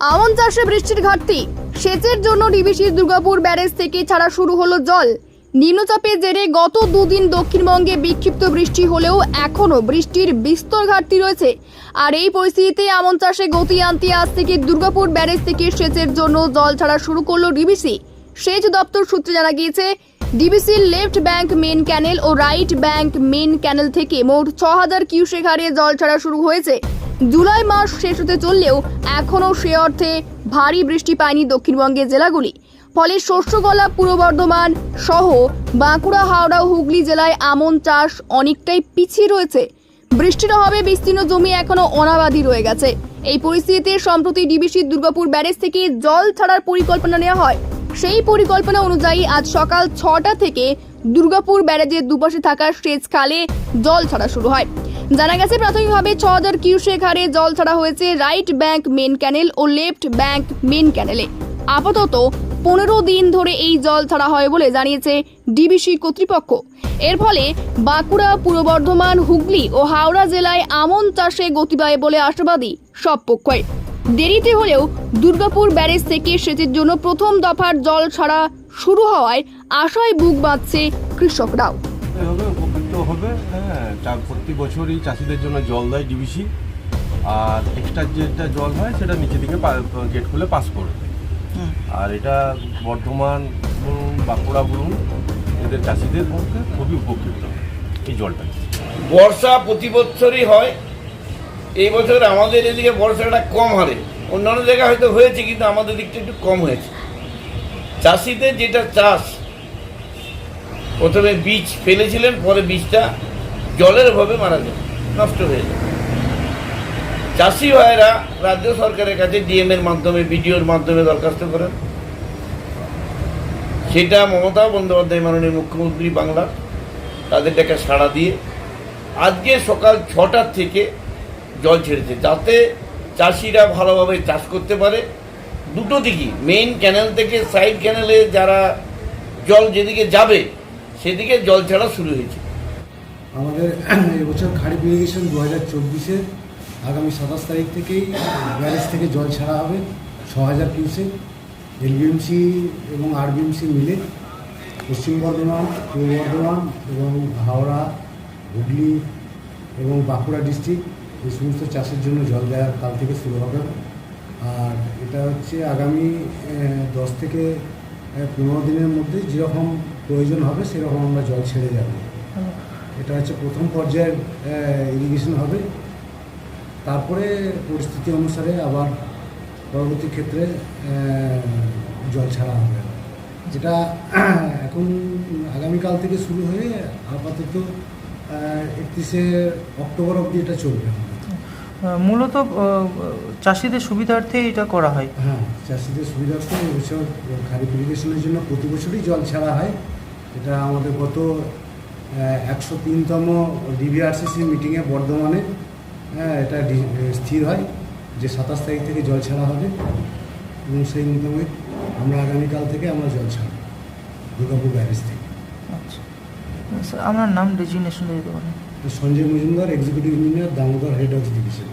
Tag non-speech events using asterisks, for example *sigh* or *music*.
আমন চাষে বৃষ্টির ঘাটতি। সেচের জন্য ডিবিসির দুর্গাপুর ব্যারেজ থেকে ছাড়া শুরু হলো জল। নিম্নচাপের জেরে গত দুদিন দক্ষিণবঙ্গে বিক্ষিপ্ত বৃষ্টি হলেও এখনও বৃষ্টির বিস্তর ঘাটতি রয়েছে। আর এই পরিস্থিতিতে আমন চাষে গতি আনতে আজ থেকে দুর্গাপুর ব্যারেজ থেকে সেচের জন্য জল ছাড়া শুরু করল ডিবিসি। সেচ দপ্তর সূত্রে জানা গিয়েছে, ডিবিসির লেফট ব্যাংক মেন ক্যানেল ও রাইট ব্যাংক মেন ক্যানেল থেকে মোট ছ হাজার কিউসেক হারে জল ছাড়া শুরু হয়েছে। জুলাই মাস শেষ হতে চললেও এখনও সে অর্থে ভারী বৃষ্টি পায়নি দক্ষিণবঙ্গের জেলাগুলি। ফলে শস্যগলা পূর্ব বর্ধমান সহ বাঁকুড়া, হাওড়া, হুগলি জেলায় আমন চাষ অনেকটাই পিছিয়ে রয়েছে। বৃষ্টির অভাবে বিস্তীর্ণ জমি এখনও অনাবাদি রয়ে গেছে। এই পরিস্থিতিতে সম্প্রতি ডিবিসির দুর্গাপুর ব্যারেজ থেকে জল ছাড়ার পরিকল্পনা নেওয়া হয়। সেই পরিকল্পনা অনুযায়ী আজ সকাল ছটা থেকে দুর্গাপুর ব্যারেজের দুপাশে থাকা সেচ খালে জল ছাড়া শুরু হয়। জানা গেছে, প্রাথমিকভাবে ছ হাজার কিউসেক হারে জল ছাড়া হয়েছে রাইট ব্যাংক মেন ক্যানেল ও লেফট ব্যাংক মেন ক্যানেলে। আপাতত পনেরো দিন ধরে এই জল ছাড়া হয় বলে জানিয়েছে ডিবিসি কর্তৃপক্ষ। এর ফলে বাঁকুড়া, পূর্ব বর্ধমান, হুগলি ও হাওড়া জেলায় আমন চাষে গতি পায় বলে আশাবাদী সব পক্ষই। দেরিতে হলেও দুর্গাপুর ব্যারেজ থেকে সেচের জন্য প্রথম দফার জল ছাড়া শুরু হওয়ায় আশায় বুক বাঁধছে কৃষকরাও। হবে প্রতি বছরই চাষিদের জন্য জল দেয় ডিবিসি আর এক্সট্রা যেটা জল হয় সেটা নিচে দিকে গেট খুলে পাস করবে আর এটা বর্ধমান বলুন বাঁকুড়া বলুন এদের চাষিদের পক্ষে খুবই উপকৃত এই জলটা। বর্ষা প্রতি বছরই হয়। এই বছর আমাদের এদিকে বর্ষাটা কম হারে। অন্যান্য জায়গায় হয়তো হয়েছে কিন্তু আমাদের দিকটা একটু কম হয়েছে। চাষিদের যেটা চাষ প্রথমে বীজ ফেলেছিলেন পরে বীজটা জলের অভাবে মারা যায়, নষ্ট হয়ে যায়। চাষি ভাইয়েরা রাজ্য সরকারের কাছে ডিএম এর মাধ্যমে বিডিওর মাধ্যমে দরখাস্ত করেন। সেটা মমতা বন্দ্যোপাধ্যায় মাননীয় মুখ্যমন্ত্রী বাংলা, তাদের ডেকে সাড়া দিয়ে আজকে সকাল ছটার থেকে জল ছেড়েছে, যাতে চাষিরা ভালোভাবে চাষ করতে পারে। দুটো দিকই মেইন ক্যানেল থেকে সাইড ক্যানেলে যারা জল যেদিকে যাবে, সেদিকে জল ছাড়া শুরু হয়েছে। আমাদের *clears throat* এবছর খারিফ ইরিগেশন দু হাজার চব্বিশে আগামী সাতাশ তারিখ থেকেই ব্যারেজ থেকে জল ছাড়া হবে ছ হাজার কিউসেক। এলবিএমসি এবং আরবিএমসি মিলে পশ্চিম বর্ধমান, পূর্ব বর্ধমান এবং হাওড়া, হুগলি এবং বাঁকুড়া ডিস্ট্রিক্ট এই সমস্ত চাষের জন্য জল দেওয়ার কাল থেকে শুরু হবে। আর এটা হচ্ছে আগামী দশ থেকে পনেরো দিনের মধ্যে যেরকম প্রয়োজন হবে সেরকম আমরা জল ছেড়ে যাব। এটা হচ্ছে প্রথম পর্যায়ের ইরিগেশন হবে। তারপরে পরিস্থিতি অনুসারে আবার পরবর্তী ক্ষেত্রে জল ছাড়া হবে। যেটা *clears throat* এখন আগামীকাল থেকে শুরু হয়ে আপাতত একত্রিশে অক্টোবর অবধি এটা চলবে। মূলত চাষিদের সুবিধার্থে এটা করা হয়। হ্যাঁ চাষিদের সুবিধার্থে এবছর খারিফ ইরিগেশনের জন্য প্রতি বছরই জল ছাড়া হয়। এটা আমাদের গত একশো তিনতম ডিবিআরসিসি মিটিংয়ে বর্ধমানে হ্যাঁ, এটা স্থির হয় যে সাতাশ তারিখ থেকে জল ছাড়া হবে এবং সেই মোতাবেক আমরা আগামীকাল থেকে আমরা জল ছাড়ব দুর্গাপুর ব্যারেজ থেকে। আচ্ছা। স্যার আপনার নাম ডেজিগনেশন দিতে পারেন Sanjay Majumdar executive engineer Damodar head of division